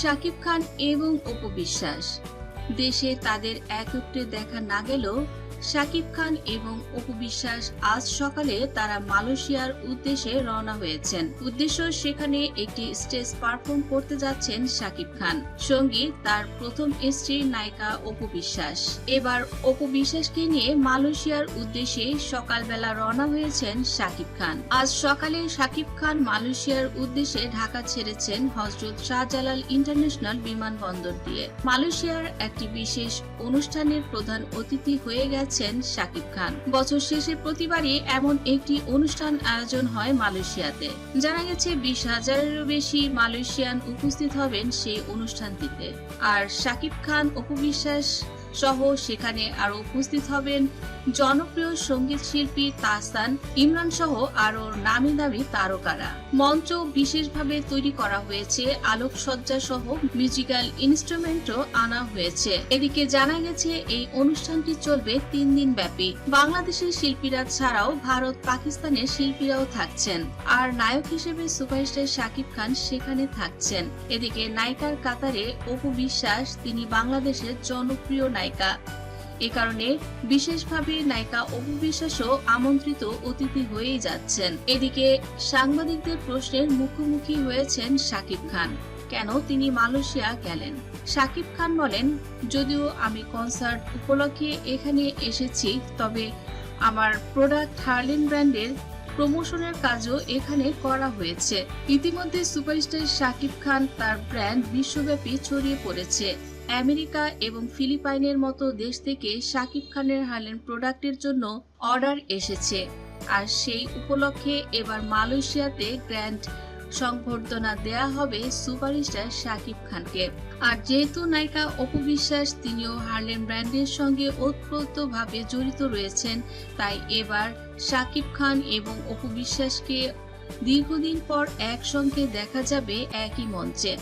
শাকিব খান এবং অপু বিশ্বাস। দেশে তাদের একত্রে দেখা না গেলেও শাকিব খান এবং অপু বিশ্বাস আজ সকালে তারা মালয়েশিয়ার উদ্দেশ্যে রওনা হয়েছেন। উদ্দেশ্য সেখানে একটি স্টেজ পারফর্ম করতে যাচ্ছেন শাকিব খান। সঙ্গী তার প্রথম স্ত্রী নায়িকা অপু বিশ্বাস। এবার অপু বিশ্বাসকে নিয়ে মালয়েশিয়ার উদ্দেশ্যে সকালবেলা রওনা হয়েছেন শাকিব খান। আজ সকালে শাকিব খান মালয়েশিয়ার উদ্দেশ্যে ঢাকা ছেড়েছেন হজরত শাহজালাল ইন্টারন্যাশনাল বিমানবন্দর দিয়ে। মালয়েশিয়ার একটি বিশেষ অনুষ্ঠানের প্রধান অতিথি হয়ে গেছেন শাকিব খান। বছর শেষে প্রতিবারই এমন একটি অনুষ্ঠান আয়োজন হয় মালয়েশিয়াতে। জানা গেছে, বিশ হাজারেরও বেশি মালয়েশিয়ান উপস্থিত হবেন সেই অনুষ্ঠানটিতে। আর শাকিব খান অপবিশ্বাস সহ সেখানে আরও উপস্থিত হবেন জনপ্রিয় সংগীত শিল্পী তাহসান ইমরান সহ আরও নামি দামি তারকারা। মঞ্চ বিশেষভাবে তৈরি করা হয়েছে, আলোকসজ্জা সহ মিউজিক্যাল ইনস্ট্রুমেন্টও আনা হয়েছে। এদিকে জানা গেছে, এই অনুষ্ঠানটি চলবে তিন দিন ব্যাপী। বাংলাদেশের শিল্পীরা ছাড়াও ভারত, পাকিস্তানের শিল্পীরাও থাকছেন। আর নায়ক হিসেবে সুপারস্টার শাকিব খান সেখানে থাকছেন। এদিকে নায়িকার কাতারে অপু বিশ্বাস, তিনি বাংলাদেশের জনপ্রিয় নায়িকা। এ কারণে বিশেষভাবে নায়িকা অপু বিশ্বাসও আমন্ত্রিত অতিথি হয়েই যাচ্ছেন। এদিকে সাংবাদিকদের প্রশ্নের মুখোমুখি হয়েছেন শাকিব খান। কেন তিনি মালয়েশিয়া গেলেন? শাকিব খান বলেন, যদিও আমি কনসার্ট উপলক্ষে এখানে এসেছি, তবে আমার প্রোডাক্ট হার্লেন ব্র্যান্ডের প্রমোশনের কাজও এখানে করা হয়েছে। ইতিমধ্যে সুপারস্টার শাকিব খান তার ব্র্যান্ড বিশ্বব্যাপী ছড়িয়ে পড়েছে। আমেরিকা এবং ফিলিপাইনের মতো দেশ থেকে শাকিব খানের হার্লেন প্রোডাক্টের জন্য অর্ডার এসেছে। আর সেই উপলক্ষে এবার মালয়েশিয়াতে গ্র্যান্ড সংবর্ধনা দেয়া হবে সুপারস্টার শাকিব খানকে। আর যেহেতু নায়িকা অপু বিশ্বাস তিনিও হার্লেন ব্র্যান্ডের সঙ্গে ওতপ্রোতভাবে জড়িত রয়েছেন, তাই এবার শাকিব খান এবং অপু বিশ্বাসকে দীর্ঘদিন পর একসঙ্গে দেখা যাবে একই মঞ্চে।